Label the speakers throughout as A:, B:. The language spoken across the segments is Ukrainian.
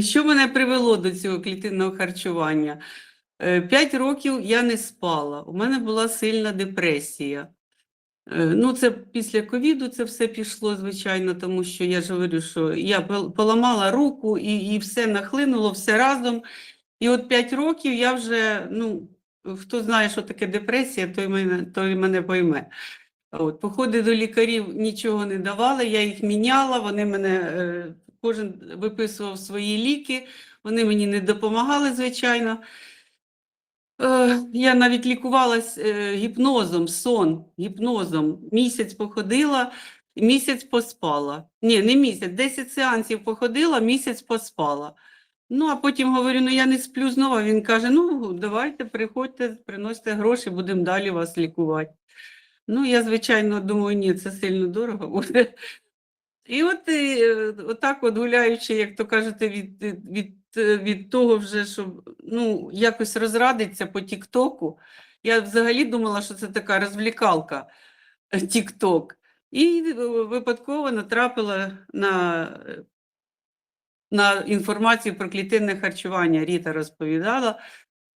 A: Що мене привело до цього клітинного харчування? Е, П'ять років я не спала. У мене була сильна депресія. Е, Ну, це після ковіду це все пішло, звичайно, тому що я ж говорю, що я поламала руку і, і все нахлинуло, все разом. І от п'ять років я вже, ну, хто знає, що таке депресія, той мене, той мене пойме. От, походи до лікарів нічого не давали, я їх міняла, вони мене, е, кожен виписував свої ліки, вони мені не допомагали, звичайно. Е, Я навіть лікувалась е, гіпнозом, сон, гіпнозом. Місяць походила, місяць поспала. Ні, не місяць, 10 сеансів походила, місяць поспала. Ну, а потім говорю, ну я не сплю знову. Він каже: ну, давайте, приходьте, приносите гроші, будемо далі вас лікувати. Ну, я, звичайно, думаю, ні, це сильно дорого буде. І от, е, отак, от гуляючи, як то кажете, від, від, від того, вже, щоб ну, якось розрадитися по Тіктоку. Я взагалі думала, що це така розвлікалка е, Тікток. І е, випадково натрапила на, на інформацію про клітинне харчування. Ріта розповідала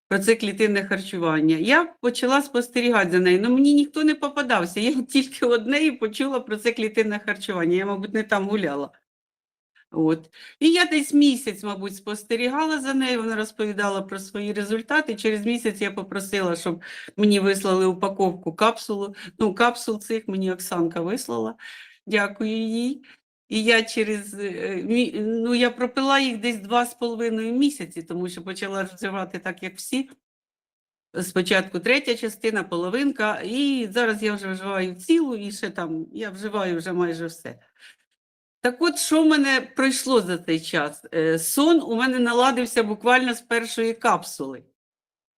A: про це клітинне харчування. Я почала спостерігати за нею, але мені ніхто не попадався. Я тільки одне і почула про це клітинне харчування. Я, мабуть, не там гуляла. От. І я десь місяць, мабуть, спостерігала за нею, вона розповідала про свої результати. Через місяць я попросила, щоб мені вислали упаковку капсулу. Ну, капсул цих мені Оксанка вислала. Дякую їй. І я через е, ну, я пропила їх десь два з половиною місяці, тому що почала вживати так, як всі. Спочатку третя частина, половинка, і зараз я вже вживаю цілу, і ще там я вживаю вже майже все. Так от, що в мене пройшло за цей час? Е, Сон у мене наладився буквально з першої капсули.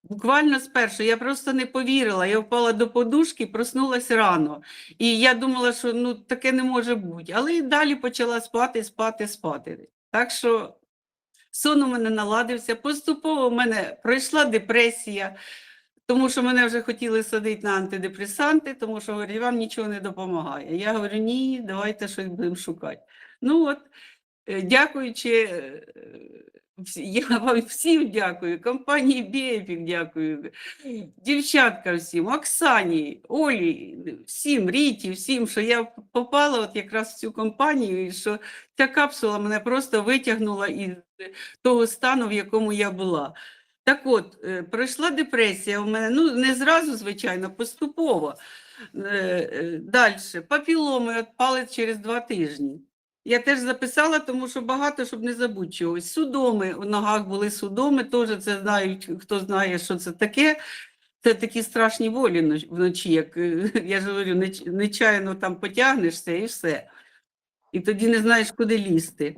A: Буквально з першої. Я просто не повірила. Я впала до подушки, проснулася рано. І я думала, що ну, таке не може бути. Але і далі почала спати, спати, спати. Так що сон у мене наладився. Поступово в мене пройшла депресія, тому що мене вже хотіли садити на антидепресанти, тому що говорять, вам нічого не допомагає. Я говорю, ні, давайте щось будемо шукати. Ну от, е, дякуючи, е, я вам всім дякую, компанії Бієпік дякую, дівчаткам всім, Оксані, Олі, всім, Ріті, всім, що я попала от якраз в цю компанію, і що ця капсула мене просто витягнула із того стану, в якому я була. Так от, е, пройшла депресія у мене, ну не зразу, звичайно, поступово. Далі, папіломи відпали через два тижні. Я теж записала, тому що багато, щоб не забути чогось. Судоми у ногах були судоми, теж це знають, хто знає, що це таке. Це такі страшні ноч- вночі, як е, я ж говорю, неч- нечаянно там потягнешся і все. І тоді не знаєш, куди лізти.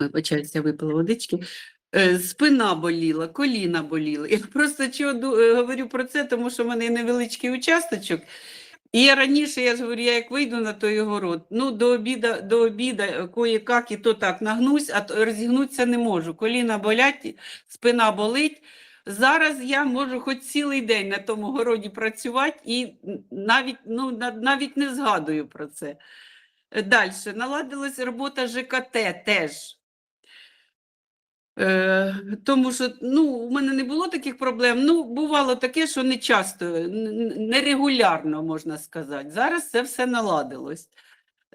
A: Вибачаюся, випила водички. Е, Спина боліла, коліна боліли. Я просто чого е, говорю про це, тому що в мене невеличкий участочок. І я раніше, я ж говорю, я як вийду на той город, ну до обіда, до обіда кое-как і то так нагнусь, а розігнутися не можу. Коліна болять, спина болить. Зараз я можу хоч цілий день на тому городі працювати і навіть, ну, навіть не згадую про це. Далі, наладилась робота ЖКТ теж. Е, тому що ну, у мене не було таких проблем. Ну, бувало таке, що не часто, н- нерегулярно, можна сказати. Зараз це все наладилось.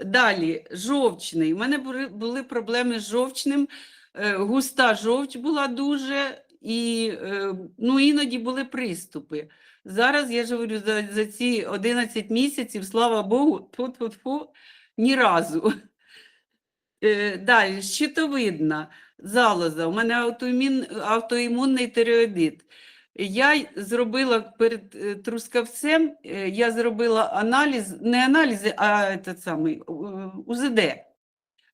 A: Далі, жовчний. У мене були, проблеми з жовчним, е, густа жовч була дуже, і е, ну, іноді були приступи. Зараз я ж говорю, за, за ці 11 місяців, слава Богу, тьфу-тьфу-тьфу, ні разу. Е, Далі, щитовидна залоза. У мене аутоімін, автоімунний тиреоїдит. Я зробила перед е, трускавцем, е, я зробила аналіз, не аналізи, а этот самий, УЗД.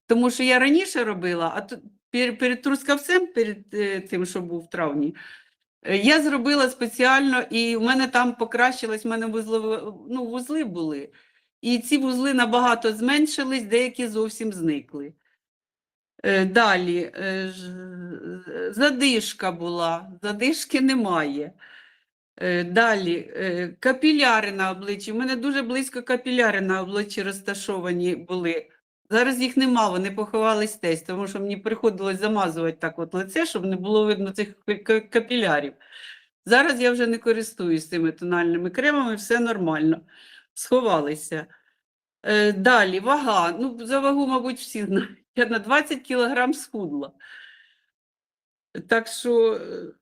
A: Тому що я раніше робила, а тут пер- перед трускавцем, перед е, тим, що був в травні, я зробила спеціально, і в мене там покращилось, в мене вузлове, ну, вузли були. І ці вузли набагато зменшились, деякі зовсім зникли. Е, Далі, е, задишка була, задишки немає. Е, Далі, е, капіляри на обличчі. У мене дуже близько капіляри на обличчі розташовані були. Зараз їх нема, вони поховались десь, тому що мені приходилось замазувати так от лице, щоб не було видно цих капілярів. Зараз я вже не користуюсь цими тональними кремами, все нормально. Сховалися. Е, далі, вага. Ну, за вагу, мабуть, всі знають. Я на 20 кілограм схудла. Так що е,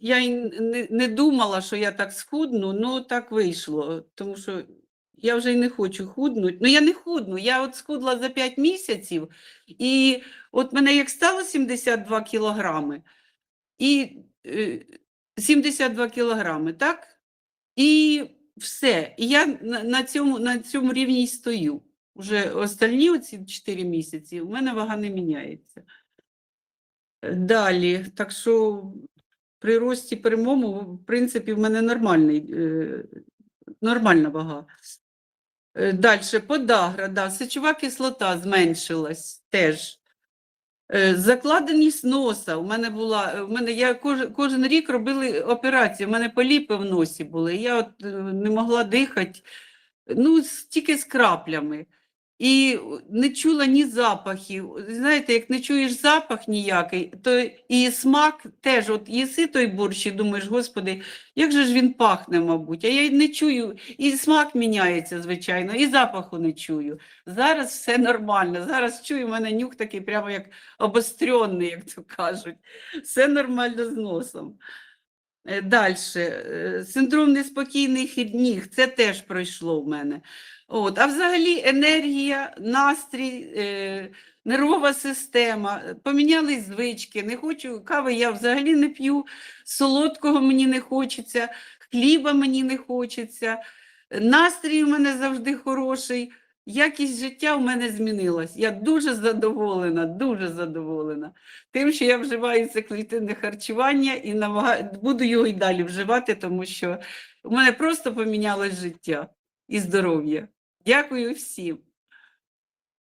A: я не, не думала, що я так схудну, але так вийшло. Тому що я вже й не хочу худнути. Ну, я не худну, я от схудла за 5 місяців, і от мене як стало 72 кілограми, і е, 72 кілограми, так? І все. І я на, цьому, на цьому рівні й стою. Уже останні оці 4 місяці у мене вага не міняється. Е, Далі, так що при рості прямому, в принципі, в мене нормальний, е, нормальна вага. Далі, подагра, да, сечова кислота зменшилась теж. Е, Закладеність носа. У мене була, е, у мене я кожен, кожен рік робили операцію, у мене поліпи в носі були. Я от е, не могла дихати, ну, тільки з краплями. І не чула ні запахів. Знаєте, як не чуєш запах ніякий, то і смак теж, от їси той борщ і думаєш, господи, як же ж він пахне, мабуть, а я не чую, і смак міняється, звичайно, і запаху не чую. Зараз все нормально. Зараз чую, у мене нюх такий прямо як обострьоний, як то кажуть. Все нормально з носом. Далі. Синдром неспокійних ніг, це теж пройшло в мене. От. А взагалі енергія, настрій, е, нервова система, е, помінялись звички. Не хочу кави, я взагалі не п'ю, солодкого мені не хочеться, хліба мені не хочеться. Настрій у мене завжди хороший. Якість життя в мене змінилась. Я дуже задоволена, дуже задоволена тим, що я вживаю це клітинне харчування і намагаю, буду його і далі вживати, тому що у мене просто помінялось життя і здоров'я. Дякую всім.